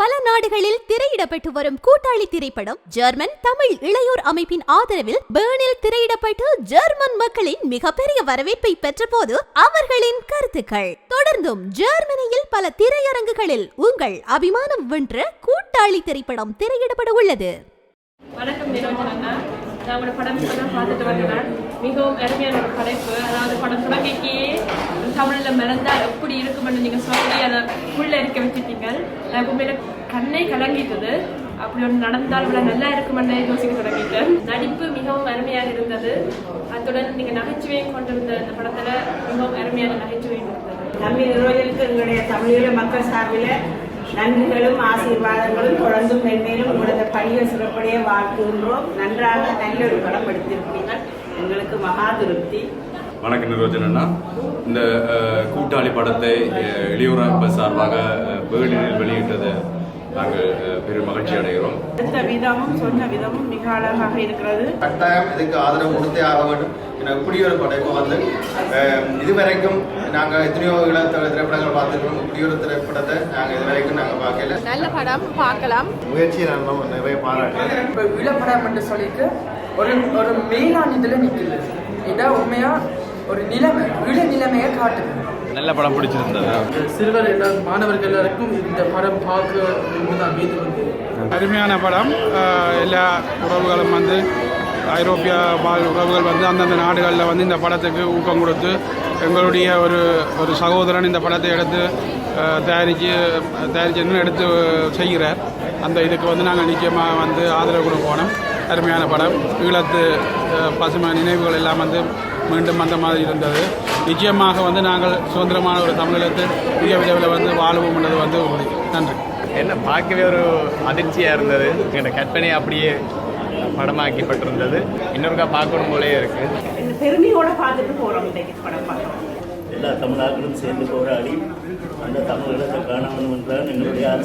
பல நாடுகளில் திரையிடப்பட்டு வரும் கூட்டாளி திரைப்படம் ஜெர்மன் தமிழ் இளையோர் அமைப்பின் ஆதரவில் பேர்னில் திரையிடப்பட்டு ஜெர்மன் மக்களின் மிகப்பெரிய வரவேற்பை பெற்றபோது அவர்களின் கருத்துக்கள். தொடர்ந்தும் ஜெர்மனியில் பல திரையரங்குகளில் உங்கள் அபிமானம் வென்ற கூட்டாளி திரைப்படம் திரையிடப்பட உள்ளது. வணக்கம் நான் ஒரு படம் இப்போ தான் பார்த்துட்டு வந்தேன். மிகவும் அருமையான ஒரு படைப்பு. அதாவது படம் தொடங்கிக்கே தமிழில் மறந்தால் எப்படி இருக்குமென்னு நீங்கள் சொல்லி அதை உள்ளே இருக்க வச்சுட்டீங்க நான் உண்மையில கண்ணை கலங்கிட்டது. அப்படி ஒன்று நடந்தால் இவ்வளோ நல்லா இருக்குமென்னு யோசிக்க தொடங்கிட்டேன். நடிப்பு மிகவும் அருமையாக இருந்தது. அத்துடன் நீங்கள் நகைச்சுவையும் கொண்டு வந்த படத்தில் மிகவும் அருமையான நகைச்சுவை இருந்தது. தமிழ் நிறுவனத்திற்கு எங்களுடைய தமிழீழ மக்கள் சார்பில் நன்றிகளும் ஆசீர்வாதங்களும் தொடர்ந்தும் மென்மேலும் உங்களுக்கு கையில் சிறப்புடைய வாழ்த்துகின்றோம் நன்றாக நல்ல ஒரு படம் எடுத்திருக்கிறீர்கள் எங்களுக்கு மகா திருப்தி. வணக்கம் நிரோஜன் இந்த கூட்டாளி படத்தை அஹ், இளையோர் சார்பாக அஹ், நாங்கள் பெரும் மகிழ்ச்சி அடைகிறோம். எடுத்த விதமும் சொன்ன விதமும் மிக அழகாக இருக்கிறது. கட்டாயம் இதுக்கு ஆதரவு கொடுத்தே ஆக வேண்டும் ஏன்னா இப்படி ஒரு படைப்பு வந்து இதுவரைக்கும் நாங்கள் எத்தனையோ இள திரைப்படங்கள் பார்த்துருக்கோம். இப்படி ஒரு திரைப்படத்தை நாங்கள் இதுவரைக்கும் நாங்கள் பார்க்கல. நல்ல படம் பார்க்கலாம். முயற்சியை நான் நிறைய இப்போ இளப்படம் என்று சொல்லிட்டு ஒரு ஒரு மேலாண் இதில் நிற்குது இதான் உண்மையா? ஒரு நிலைமை காட்டுது நல்ல படம் பிடிச்சிருந்தது. சிறுவர் எல்லாரும் மாணவர்கள் எல்லாருக்கும் இந்த படம் பார்க்க அருமையான படம். எல்லா உறவுகளும் வந்து ஐரோப்பிய வாழ் உறவுகள் வந்து அந்தந்த நாடுகளில் வந்து இந்த படத்துக்கு ஊக்கம் கொடுத்து எங்களுடைய ஒரு ஒரு சகோதரன் இந்த படத்தை எடுத்து தயாரித்து இன்னும் எடுத்து செய்கிறார். அந்த இதுக்கு வந்து நாங்கள் நிச்சயமாக வந்து ஆதரவு கொடுக்கணும். அருமையான படம். ஈழத்து பசுமை நினைவுகள் எல்லாம் வந்து மீண்டும் அந்த மாதிரி இருந்தது. நிச்சயமாக வந்து நாங்கள் சுதந்திரமான ஒரு தமிழகத்து மிக விரைவில் வந்து வாழ்வோம்ன்றது வந்து உறுதி. நன்றி. என்ன பார்க்கவே ஒரு அதிர்ச்சியாக இருந்தது. எங்களோட கற்பனை அப்படியே படமாக்கப்பட்டிருந்தது. இன்னொருக்கா பார்க்கணும் போலே இருக்குது பெருமையோட பார்த்துட்டு போகிறோம் படம் பார்க்கணும் எல்லா தமிழர்களும் சேர்ந்து போராடி அந்த தமிழகத்தை காண வேண்டும் என்றால் எங்களுடைய ஆசை